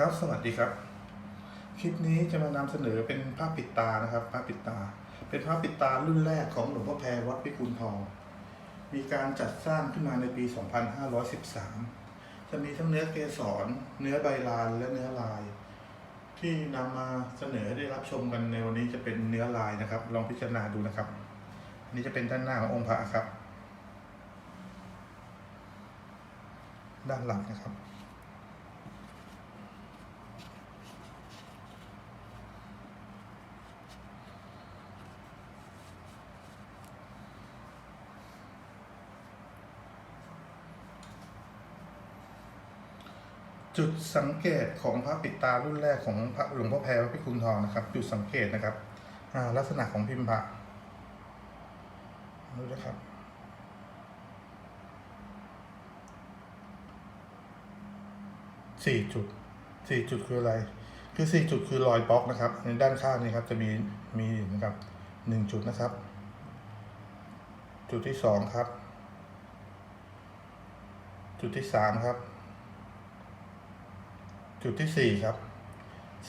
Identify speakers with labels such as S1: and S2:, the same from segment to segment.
S1: ครับสวัสดีครับ คลิปนี้จะมานำเสนอเป็นภาพปิดตานะครับภาพปิดตา เป็นภาพปิดตารุ่นแรกของหลวงพ่อแพรวัดพิกุลทอง มีการจัดสร้างขึ้นมาในปี 2513 จะมีทั้งเนื้อเกสรเนื้อใบลานและเนื้อลาย ที่นำมาเสนอได้รับชมกันในวันนี้จะเป็นเนื้อลายนะครับ ลองพิจารณาดูนะครับอันนี้จะเป็นด้านหน้าขององค์พระครับ ด้านหลังนะครับ จุดสังเกตของพระปิดตารุ่นแรกของพระหลวงพ่อแพรวัดพิกุลทองนะครับ จุดสังเกตนะครับลักษณะของพิมพ์พระดูนะครับสี่จุดสี่จุดคืออะไร คือสี่จุดคือรอยบล็อกนะครับ ในด้านข้างนี่ครับจะมีมีนะครับหนึ่งจุดนะครับ จุดที่สองครับ จุดที่สามครับ จุดที่สี่ครับ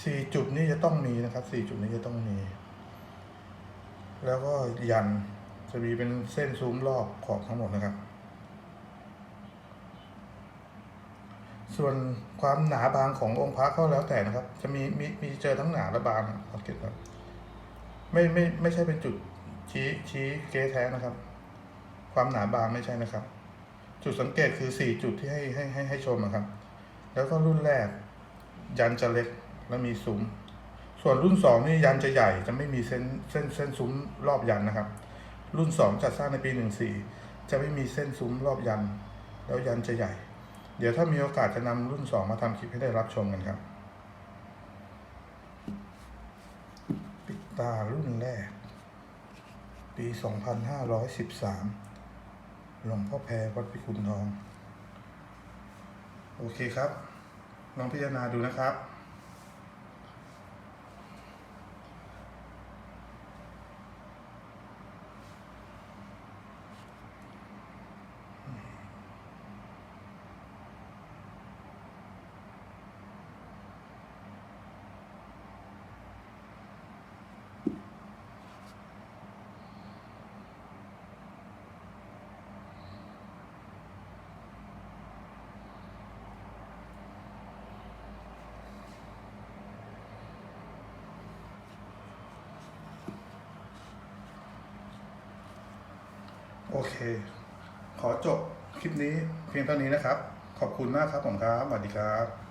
S1: สี่จุดนี้จะต้องมีนะครับสี่จุดนี้จะต้องมี แล้วก็ยันจะมีเป็นเส้นซุ้มรอบขอบทั้งหมดนะครับ ส่วนความหนาบางขององค์พระก็แล้วแต่นะครับ จะมีมีมีเจอทั้งหนาและบางสังเกตครับไม่ไม่ไม่ใช่เป็นจุดชี้ชี้เกแท้นะครับ ความหนาบางไม่ใช่นะครับ จุดสังเกตคือสี่จุดที่ให้ให้ให้ให้ชมนะครับ แล้วก็รุ่นแรก ยันจะเล็กและมีซุ้ม ส่วนรุ่นสองนี่ยันจะใหญ่จะไม่มีเส้นเส้นเส้นซุ้มรอบยันนะครับ รุ่นสองจัดสร้างในปีหนึ่งสี่จะไม่มีเส้นซุ้มรอบยัน แล้วยันจะใหญ่ เดี๋ยวถ้ามีโอกาสจะนำรุ่นสองมาทำคลิปให้ได้รับชมกันครับ ปิดตารุ่นแรก ปีสองพันห้าร้อยสิบสามหลวงพ่อแพรวัดพิกุลทอง โอเคครับ ลองพิจารณาดูนะครับ โอเค ขอจบคลิปนี้เพียงเท่านี้นะครับ ขอบคุณมากครับผมครับสวัสดีครับ